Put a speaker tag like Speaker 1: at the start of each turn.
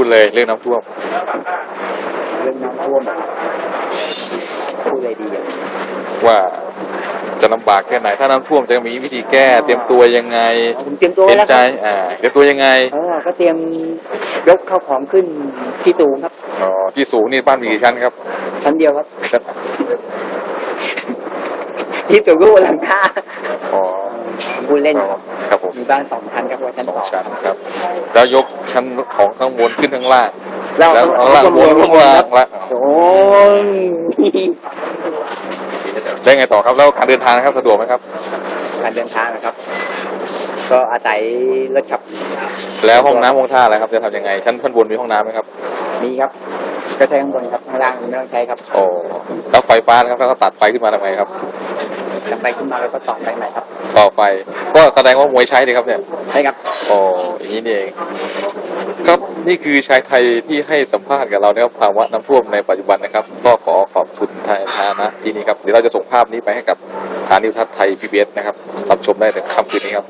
Speaker 1: พูดเลยเรื่องน้ำท่วม
Speaker 2: เรื่องน้ำท่วมอะพูดอะไรดีอะ
Speaker 1: ว่าจะลำบากแค่ไหน ถ้าน้ำท่วมจะมีวิธีแก้ เตรียมตัวยังไง
Speaker 2: ผมเตรียมตัว
Speaker 1: เห็
Speaker 2: ไว้
Speaker 1: น
Speaker 2: แล้ว
Speaker 1: ใจ
Speaker 2: ครับ
Speaker 1: อ่าเตรียมตัวยังไง
Speaker 2: เออก็เตรียมยกเข้าของขึ้นที่ตูงครับ
Speaker 1: อ๋อที่สูงนี่บ้านมีกี่ชั้นครับ
Speaker 2: ชั้นเดียวครับ
Speaker 1: ชั้น
Speaker 2: ที่ตูงก็บนหลังคา
Speaker 1: อ๋อ
Speaker 2: พูดเล่นครับ
Speaker 1: ครับผม
Speaker 2: มีบ้านสองชั้นครับว่าชั้น
Speaker 1: สอง
Speaker 2: สอง
Speaker 1: ชั้นครับ แล้วยกชั้นของข้างบนขึ้นข้างล่าง
Speaker 2: แล้ว
Speaker 1: แล้ว
Speaker 2: เอา
Speaker 1: ข้างล่าง
Speaker 2: ข้าง
Speaker 1: บบน
Speaker 2: น
Speaker 1: ข้างล่างละ
Speaker 2: โอ้ย
Speaker 1: ได้ไงต่อครับ แล้วการเดินทางนะครับสะดวกไหมครับ
Speaker 2: การเดินทางนะครับ ก็อาศัยรถขับ
Speaker 1: แล้วห้องน้ำห้องท่าอะไรครับ จะทำยังไง ชั้นชั้นบนมีห้องน้ำไหมครับ
Speaker 2: มีครับ ก็ใช้ข้างบนครับข้างล่างไม่ต้องใช้ครับ
Speaker 1: โอ้ แล้วไฟฟ้านะครับถ้าเขาตัดไฟขึ้นมาทำไงครับ
Speaker 2: แล้วไปขึ้นมาแล้วก็ต่อไปใหม่ครับ
Speaker 1: ต่อไฟก็แสดงว่ามวยใช้ดีครับเนี่ย
Speaker 2: ใช่ครับ
Speaker 1: โอ้อย่างนี้นี่เองครับนี่คือชายไทยที่ให้สัมภาษณ์กับเรานะครับภาวะน้ำท่วมในปัจจุบันนะครับ ก็ขอขอบคุณทางฐานะที่นี้ครับ เดี๋ยวเราจะส่งภาพนี้ไปให้กับฐานีวิทยุทัศน์ไทยพีบีเอสนะครับ รับชมได้ในค่ำคืนนี้ครับ